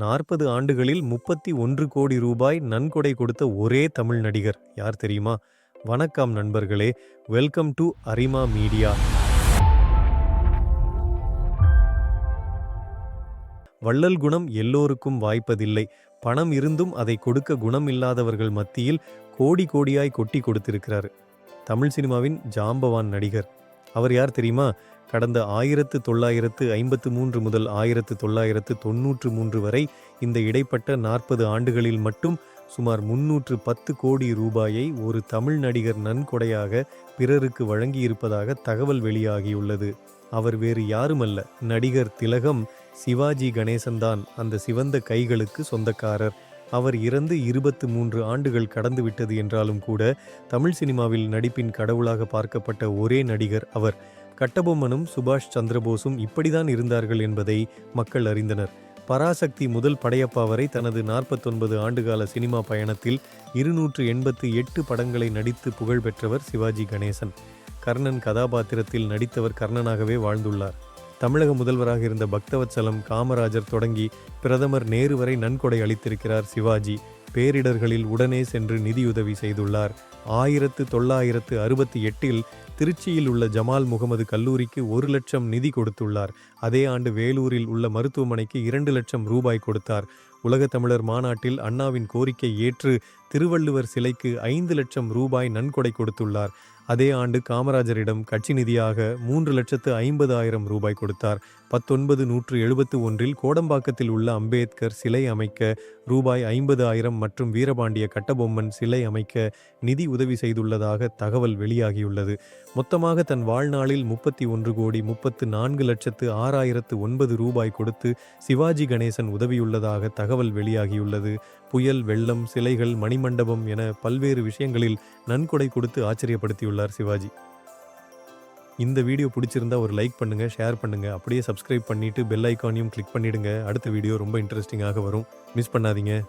நாற்பது ஆண்டுகளில் முப்பத்தி ஒன்று கோடி ரூபாய் நன்கொடை கொடுத்த ஒரே தமிழ் நடிகர் யார் தெரியுமா? வணக்கம் நண்பர்களே வெல்கம் டு அரிமா மீடியா. வள்ளல் குணம் எல்லோருக்கும் வாய்ப்பதில்லை. பணம் இருந்தும் அதை கொடுக்க குணம் இல்லாதவர்கள் மத்தியில் கோடி கோடியாய் கொட்டி கொடுத்திருக்கிறார் தமிழ் சினிமாவின் ஜாம்பவான் நடிகர். அவர் யார் தெரியுமா? கடந்த ஆயிரத்து தொள்ளாயிரத்து ஐம்பத்து மூன்று முதல் ஆயிரத்து தொள்ளாயிரத்து தொன்னூற்று மூன்று வரை இந்த இடைப்பட்ட நாற்பது ஆண்டுகளில் மட்டும் சுமார் முன்னூற்று பத்து கோடி ரூபாயை ஒரு தமிழ் நடிகர் நன்கொடையாக பிறருக்கு வழங்கியிருப்பதாக தகவல் வெளியாகியுள்ளது. அவர் வேறு யாருமல்ல நடிகர் திலகம் சிவாஜி கணேசன்தான் அந்த சிவந்த கைகளுக்கு சொந்தக்காரர். அவர் இறந்து இருபத்து மூன்று ஆண்டுகள் கடந்துவிட்டது என்றாலும் கூட தமிழ் சினிமாவில் நடிப்பின் கடவுளாக பார்க்கப்பட்ட ஒரே நடிகர் அவர். கட்டபொம்மனும் சுபாஷ் சந்திரபோஸும் இப்படிதான் இருந்தார்கள் என்பதை மக்கள் அறிந்தனர். பராசக்தி முதல் படையப்பா வரை தனது நாற்பத்தொன்பது ஆண்டுகால சினிமா பயணத்தில் இருநூற்று எண்பத்து எட்டு படங்களை நடித்து புகழ் பெற்றவர் சிவாஜி கணேசன். கர்ணன் கதாபாத்திரத்தில் நடித்தவர் கர்ணனாகவே வாழ்ந்துள்ளார். தமிழக முதல்வராக இருந்த பக்தவத்சலம் காமராஜர் தொடங்கி பிரதமர் நேரு வரை நன்கொடை அளித்திருக்கிறார் சிவாஜி. பேரிடர்களில் உடனே சென்று நிதியுதவி செய்துள்ளார். ஆயிரத்து தொள்ளாயிரத்து அறுபத்தி எட்டில் திருச்சியில் உள்ள ஜமால் முகமது கல்லூரிக்கு ஒரு லட்சம் நிதி கொடுத்துள்ளார். அதே ஆண்டு வேலூரில் உள்ள மருத்துவமனைக்கு இரண்டு லட்சம் ரூபாய் கொடுத்தார். உலகத்தமிழர் மாநாட்டில் அண்ணாவின் கோரிக்கை ஏற்று திருவள்ளுவர் சிலைக்கு ஐந்து லட்சம் ரூபாய் நன்கொடை கொடுத்துள்ளார். அதே ஆண்டு காமராஜரிடம் கட்சி நிதியாக மூன்று லட்சத்து ஐம்பது ஆயிரம் ரூபாய் கொடுத்தார். பத்தொன்பது நூற்று எழுபத்து ஒன்றில் கோடம்பாக்கத்தில் உள்ள அம்பேத்கர் சிலை அமைக்க ரூபாய் ஐம்பது ஆயிரம் மற்றும் வீரபாண்டிய கட்டபொம்மன் சிலை அமைக்க நிதி உதவி செய்துள்ளதாக தகவல் வெளியாகியுள்ளது. மொத்தமாக தன் வாழ்நாளில் முப்பத்தி ஒன்று கோடி முப்பத்து நான்கு லட்சத்து ஆறாயிரத்து ஒன்பது ரூபாய் கொடுத்து சிவாஜி கணேசன் உதவியுள்ளதாக தகவல் வெளியாகியுள்ளது. புயல் வெள்ளம் சிலைகள் மணிமண்டபம் என பல்வேறு விஷயங்களில் நன்கொடை கொடுத்து ஆச்சரியப்படுத்தியுள்ளார் சிவாஜி. இந்த வீடியோ பிடிச்சிருந்தா ஒரு லைக் பண்ணுங்க ஷேர் பண்ணுங்க. அப்படியே சப்ஸ்கிரைப் பண்ணிட்டு பெல் ஐக்கானையும் கிளிக் பண்ணிடுங்க. அடுத்த வீடியோ ரொம்ப இன்ட்ரெஸ்டிங்காக வரும். மிஸ் பண்ணாதீங்க.